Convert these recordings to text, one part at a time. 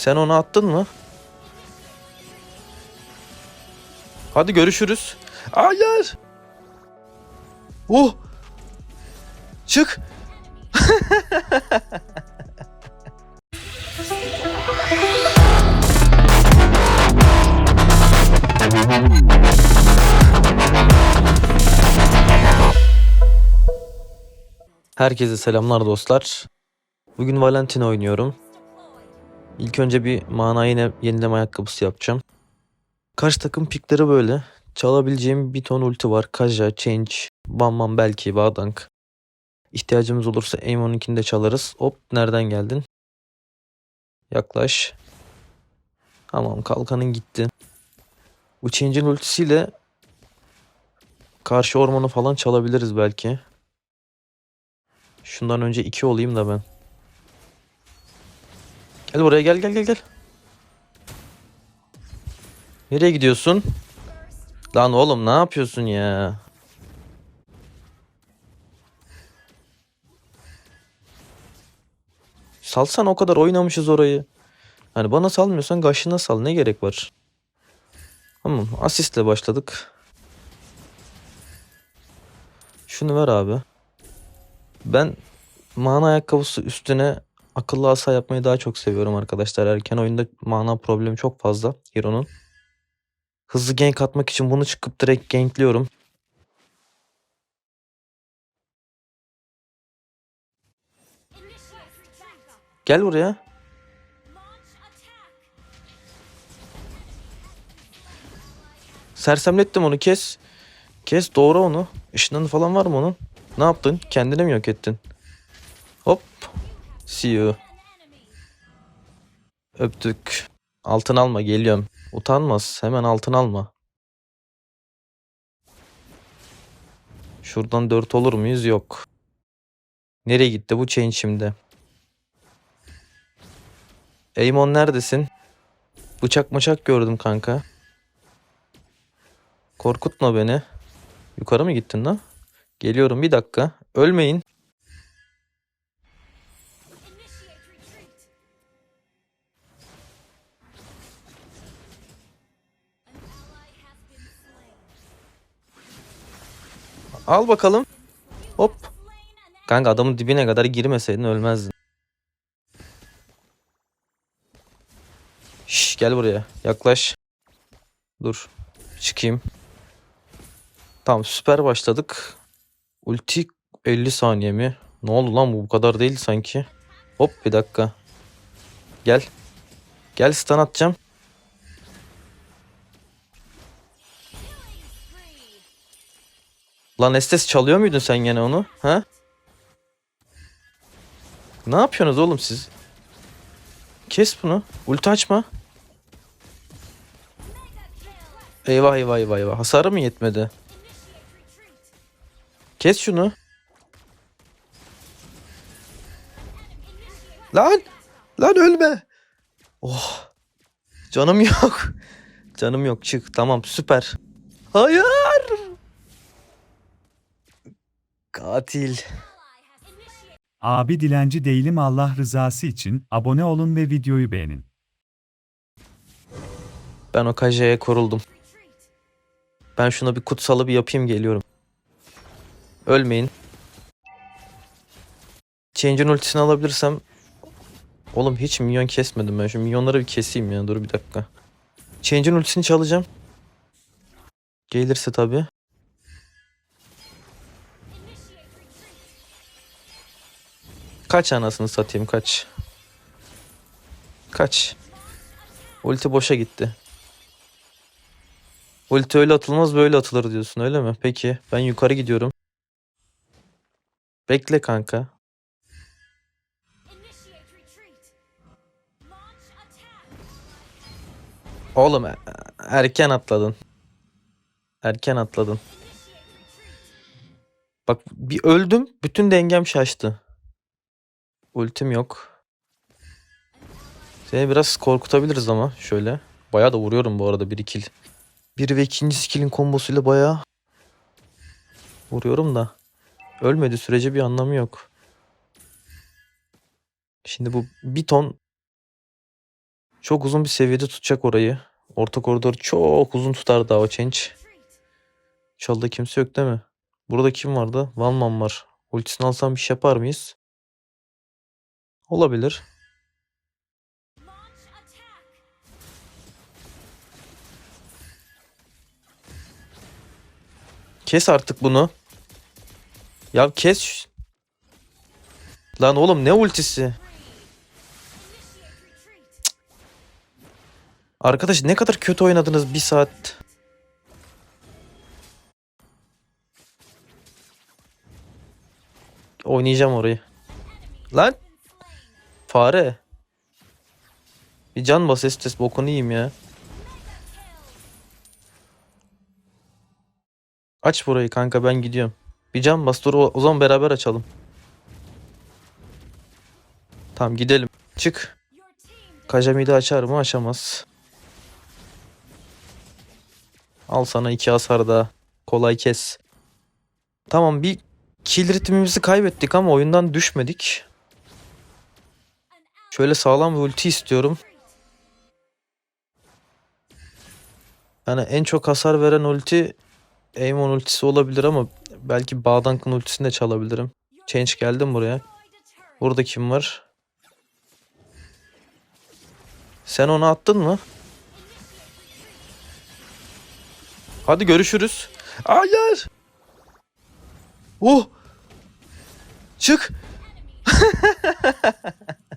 Sen onu attın mı? Hadi görüşürüz. Hayır. Oh. Çık. Herkese selamlar dostlar. Bugün Valentina oynuyorum. İlk önce bir mana yine yenileme ayakkabısı yapacağım. Karşı takım pikleri böyle. Çalabileceğim bir ton ulti var. Kaja, Change, Bam Bam belki, Wadank. İhtiyacımız olursa Aemon'unkini de çalarız. Hop nereden geldin? Yaklaş. Tamam kalkanın gitti. Bu Change'in ultisiyle karşı ormanı falan çalabiliriz belki. Şundan önce iki olayım da ben. Gel buraya gel gel gel gel. Nereye gidiyorsun? Lan oğlum ne yapıyorsun ya? Salsan o kadar oynamışız orayı. Hani bana salmıyorsan Gaşına sal ne gerek var? Tamam asistle başladık. Şunu ver abi. Ben mana ayakkabısı üstüne akıllı asa yapmayı daha çok seviyorum arkadaşlar. Erken oyunda mana problemi çok fazla Hero'nun. Hızlı gank atmak için bunu çıkıp direkt gankliyorum. Gel buraya. Sersemlettim onu kes. Kes doğru onu. Işınlanı falan var mı onun? Ne yaptın? Kendine mi yok ettin? See you. Öptük. Altın alma geliyorum. Utanmaz. Hemen altın alma. Şuradan 4 olur muyuz? Yok. Nereye gitti bu chain şimdi? Eymon neredesin? Bıçak bıçak gördüm kanka. Korkutma beni. Yukarı mı gittin lan? Geliyorum bir dakika. Ölmeyin. Al bakalım. Hop. Kanka adamın dibine kadar girmeseydin ölmezdin. Şş, gel buraya. Yaklaş. Dur. Çıkayım. Tamam süper başladık. Ulti 50 saniye mi? Ne oldu lan bu bu kadar değil sanki. Hop bir dakika. Gel. Gel stun atacağım. Lan Estes çalıyor muydun sen gene onu? Ha? Ne yapıyorsunuz oğlum siz? Kes bunu. Ulti açma. Eyvah eyvah eyvah eyvah. Hasarı mı yetmedi? Kes şunu. Lan! Lan ölme! Oh! Canım yok. Canım yok çık. Tamam süper. Hayır! Katil. Abi dilenci değilim Allah rızası için abone olun ve videoyu beğenin. Ben o kajaya koruldum. Ben şuna bir kutsalı bir yapayım geliyorum. Ölmeyin. Change'in ultisini alabilirsem... Oğlum hiç minyon kesmedim ben. Şu minyonları bir keseyim ya. Dur bir dakika. Change'in ultisini çalacağım. Gelirse tabii. Kaç anasını satayım kaç. Kaç. Ulti boşa gitti. Ulti öyle atılmaz böyle atılır diyorsun öyle mi? Peki ben yukarı gidiyorum. Bekle kanka. Oğlum e- erken atladın. Erken atladın. Bak bir öldüm bütün dengem şaştı. Ultim yok. Seni biraz korkutabiliriz ama şöyle. Bayağı da vuruyorum bu arada bir kill. Bir ve ikinci skill'in kombosuyla bayağı vuruyorum da. Ölmedi sürece bir anlamı yok. Şimdi bu bir ton Çok uzun bir seviyede tutacak orayı. Orta koridor çok uzun tutar daha o change. Çalda kimse yok değil mi? Burada kim vardı? Vanman var. Ultisini alsam bir şey yapar mıyız? Olabilir. Kes artık bunu. Ya kes. Lan oğlum ne ultisi? Cık. Arkadaş ne kadar kötü oynadınız bir saat. Oynayacağım orayı. Lan fare. Bir can bas estes bokunu yiyeyim ya. Aç burayı kanka ben gidiyorum. Bir can bas dur o, zaman beraber açalım. Tamam gidelim. Çık. Kajami'yi de açar mı? Açamaz. Al sana iki hasar daha. Kolay kes. Tamam bir kill ritmimizi kaybettik ama oyundan düşmedik. Şöyle sağlam bir ulti istiyorum. Yani en çok hasar veren ulti Aimon ultisi olabilir ama belki Bağdank'ın ultisini de çalabilirim. Change geldim buraya. Burada kim var? Sen onu attın mı? Hadi görüşürüz. Hayır. Oh. Çık.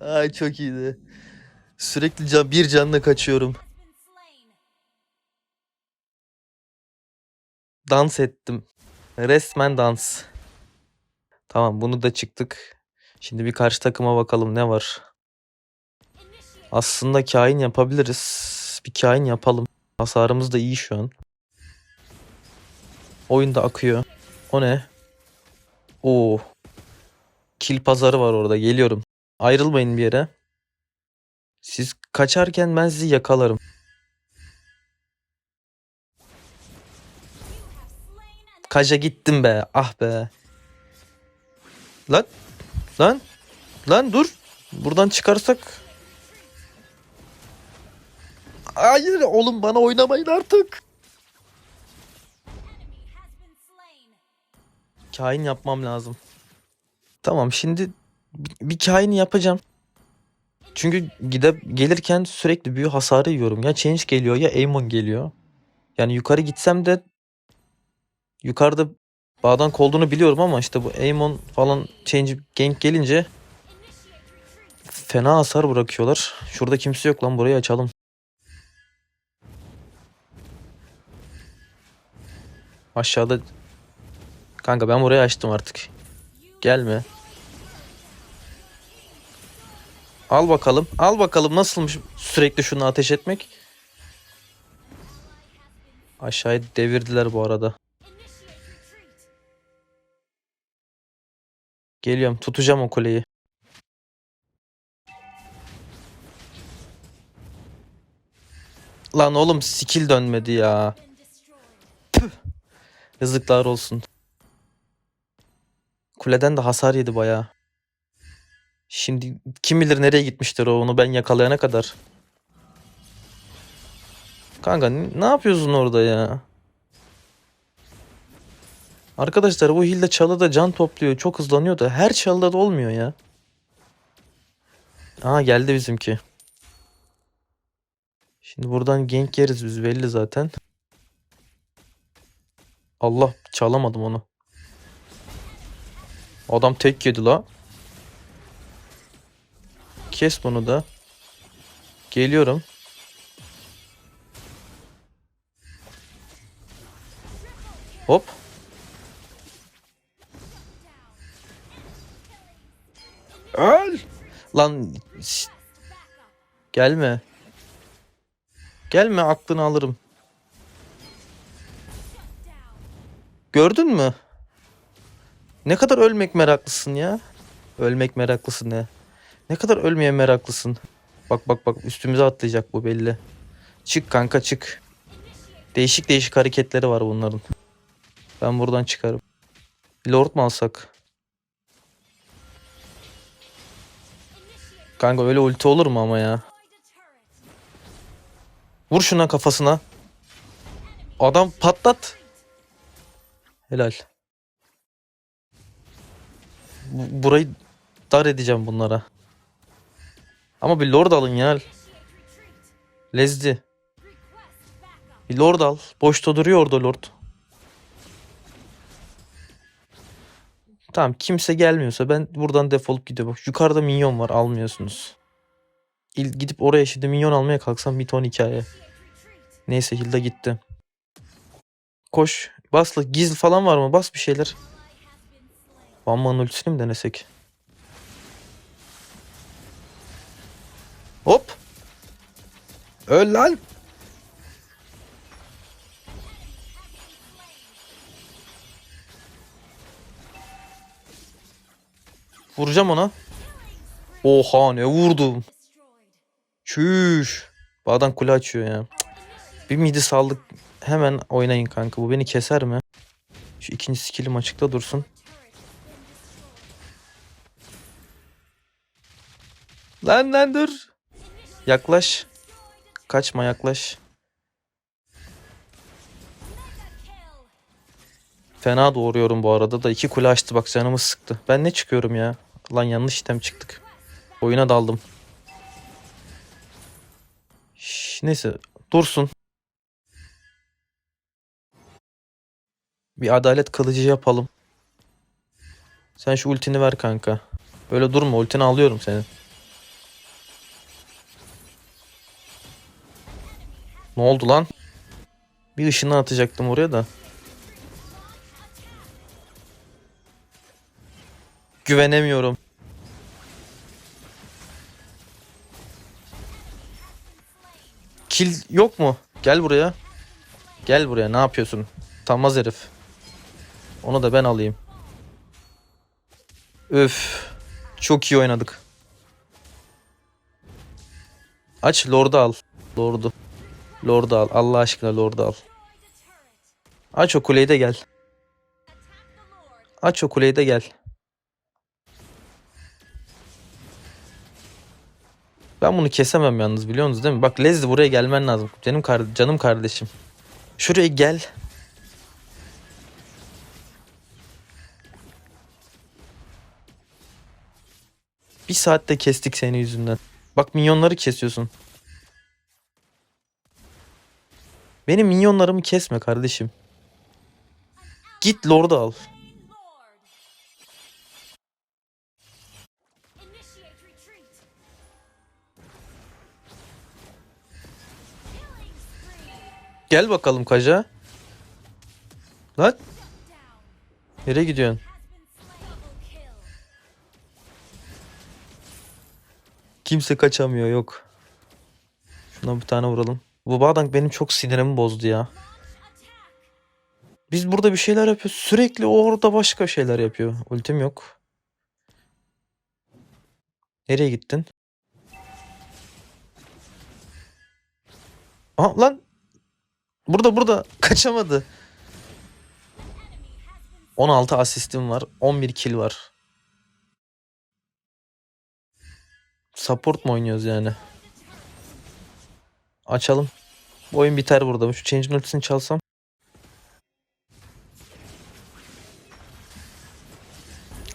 Ay çok iyiydi. Sürekli can, bir canla kaçıyorum. Dans ettim. Resmen dans. Tamam bunu da çıktık. Şimdi bir karşı takıma bakalım ne var. Aslında kain yapabiliriz. Bir kain yapalım. Hasarımız da iyi şu an. Oyun da akıyor. O ne? Oo. Kil pazarı var orada. Geliyorum. Ayrılmayın bir yere. Siz kaçarken ben sizi yakalarım. Kaja gittim be. Ah be. Lan. Lan. Lan dur. Buradan çıkarsak. Hayır oğlum bana oynamayın artık. Kain yapmam lazım. Tamam şimdi bir, kain yapacağım. Çünkü gidip gelirken sürekli büyü hasarı yiyorum. Ya change geliyor ya Aemon geliyor. Yani yukarı gitsem de yukarıda Bağdank olduğunu biliyorum ama işte bu Aemon falan change gank gelince fena hasar bırakıyorlar. Şurada kimse yok lan burayı açalım. Aşağıda Kanka ben burayı açtım artık. Gelme. Al bakalım. Al bakalım nasılmış sürekli şunu ateş etmek. Aşağıya devirdiler bu arada. Geliyorum. Tutacağım o kuleyi. Lan oğlum skill dönmedi ya. Yazıklar olsun. Kuleden de hasar yedi bayağı. Şimdi kim bilir nereye gitmiştir o onu ben yakalayana kadar. Kanka ne yapıyorsun orada ya? Arkadaşlar bu hilde çalıda can topluyor. Çok hızlanıyor da her çalıda da olmuyor ya. Aa geldi bizimki. Şimdi buradan gank yeriz biz belli zaten. Allah çalamadım onu. Adam tek yedi la. Kes bunu da. Geliyorum. Hop. Öl. Lan şş. gelme. Gelme aklını alırım. Gördün mü? Ne kadar ölmek meraklısın ya. Ölmek meraklısın ne? Ne kadar ölmeye meraklısın. Bak bak bak üstümüze atlayacak bu belli. Çık kanka çık. Değişik değişik hareketleri var bunların. Ben buradan çıkarım. Lord mu alsak? Kanka öyle ulti olur mu ama ya? Vur şuna kafasına. Adam patlat. Helal. Bu- Burayı dar edeceğim bunlara. Ama bir lord alın ya. Lezdi. Bir lord al. Boşta duruyor orada lord. Tamam kimse gelmiyorsa ben buradan defolup gidiyorum. Bak yukarıda minyon var almıyorsunuz. İl, gidip oraya şimdi minyon almaya kalksam bir ton hikaye. Neyse Hilda gitti. Koş. Basla. Gizli falan var mı? Bas bir şeyler. Vanmanın ultisini mi denesek? Hop. Öl lan. Vuracağım ona. Oha ne vurdum. Çüş. Bu adam kule açıyor ya. Bir midi saldık. Hemen oynayın kanka. Bu beni keser mi? Şu ikinci skillim açıkta dursun. Lan lan dur. Yaklaş. Kaçma yaklaş. Fena doğuruyorum bu arada da iki kule açtı bak canımı sıktı. Ben ne çıkıyorum ya? Lan yanlış item çıktık. Oyuna daldım. Şş, neyse dursun. Bir adalet kılıcı yapalım. Sen şu ultini ver kanka. Böyle durma ultini alıyorum senin. Ne oldu lan? Bir ışını atacaktım oraya da. Güvenemiyorum. Kill yok mu? Gel buraya. Gel buraya. Ne yapıyorsun? Tanmaz herif. Onu da ben alayım. Öf. Çok iyi oynadık. Aç Lord'u al. Lord'u. Lord'u al. Allah aşkına Lord'u al. Aç o kuleyi de gel. Aç o kuleyi de gel. Ben bunu kesemem yalnız biliyor musunuz değil mi? Bak Lezli buraya gelmen lazım. Canım, kar canım kardeşim. Şuraya gel. Bir saatte kestik seni yüzünden. Bak minyonları kesiyorsun. Benim minyonlarımı kesme kardeşim. Git Lord'u al. Gel bakalım kaca. Lan nereye gidiyorsun? Kimse kaçamıyor yok. Şuna bir tane vuralım. Bu Bağdank benim çok sinirimi bozdu ya. Biz burada bir şeyler yapıyoruz. Sürekli orada başka şeyler yapıyor. Ultim yok. Nereye gittin? Aha lan. Burada burada. Kaçamadı. 16 asistim var. 11 kill var. Support mu oynuyoruz yani? Açalım. Bu oyun biter burada. Şu change'in ultisini çalsam.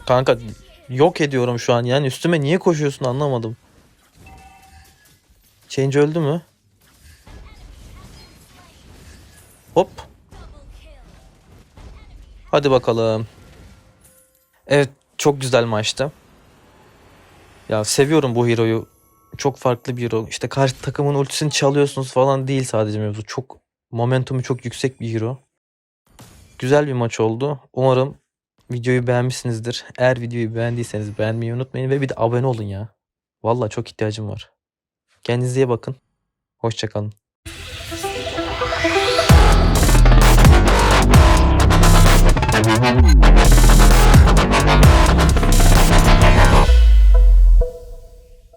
Kanka yok ediyorum şu an. Yani üstüme niye koşuyorsun anlamadım. Change öldü mü? Hop. Hadi bakalım. Evet çok güzel maçtı. Ya seviyorum bu hero'yu. Çok farklı bir hero. İşte karşı takımın ultisini çalıyorsunuz falan değil sadece mevzu. Çok momentumu çok yüksek bir hero. Güzel bir maç oldu. Umarım videoyu beğenmişsinizdir. Eğer videoyu beğendiyseniz beğenmeyi unutmayın ve bir de abone olun ya. Vallahi çok ihtiyacım var. Kendinize iyi bakın. Hoşçakalın.